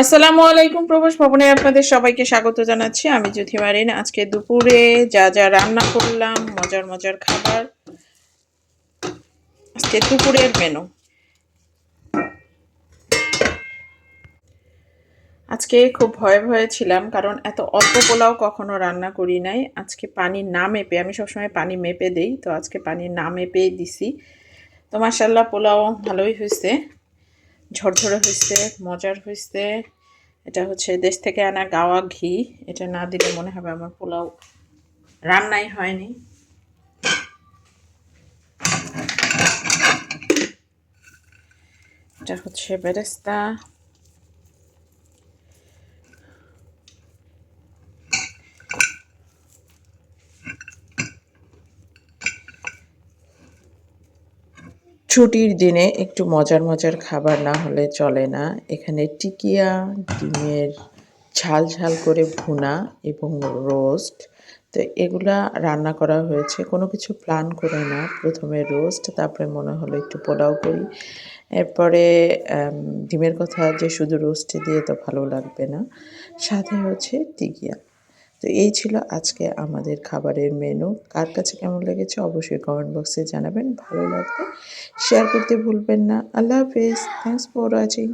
আসসালামু আলাইকুম প্রবাস ভবনে আপনাদের সবাইকে স্বাগত জানাচ্ছি। আমি জ্যোতি মারিন। আজকে দুপুরে যা যা রান্না করলাম, মজার মজার খাবার, আজকে দুপুরের মেনু আজকে খুব ভয়ে ভয়ে ছিলাম, কারণ এত অল্প পোলাও কখনো রান্না করি নাই। আজকে পানি না মেপে, আমি সবসময় পানি মেপে দেই, তো আজকে পানি না মেপেই দিছি। তো মাসাল্লাহ পোলাও ভালোই হয়েছে। ঝরঝরে হয়েছে মজার হয়েছে এটা হচ্ছে দেশ থেকে আনা গাওয়া ঘি। এটা না দিলে মনে হবে আমার পোলাও রান্নাই হয়নি। এটা হচ্ছে বেরেস্তা। ছুটির দিনে একটু মজার মজার খাবার না হলে চলে না। এখানে টিকিয়া, ডিমের ঝাল ঝাল করে ভুনা এবং রোস্ট। তো এগুলা রান্না করা হয়েছে। কোনো কিছু প্ল্যান করে না। প্রথমে রোস্ট, তারপরে মনে হলো একটু পোলাও করি। এরপরে ডিমের কথা যে শুধু রোস্টে দিয়ে তো ভালো লাগবে না। সাথে হচ্ছে টিকিয়া। তো এই ছিল আজকে আমাদের খাবারের মেনু কার কাছে কেমন লেগেছে অবশ্যই কমেন্ট বক্সে জানাবেন। ভালো লাগবে শেয়ার করতে ভুলবেন না। আল্লাহ হাফেজ। Thanks for watching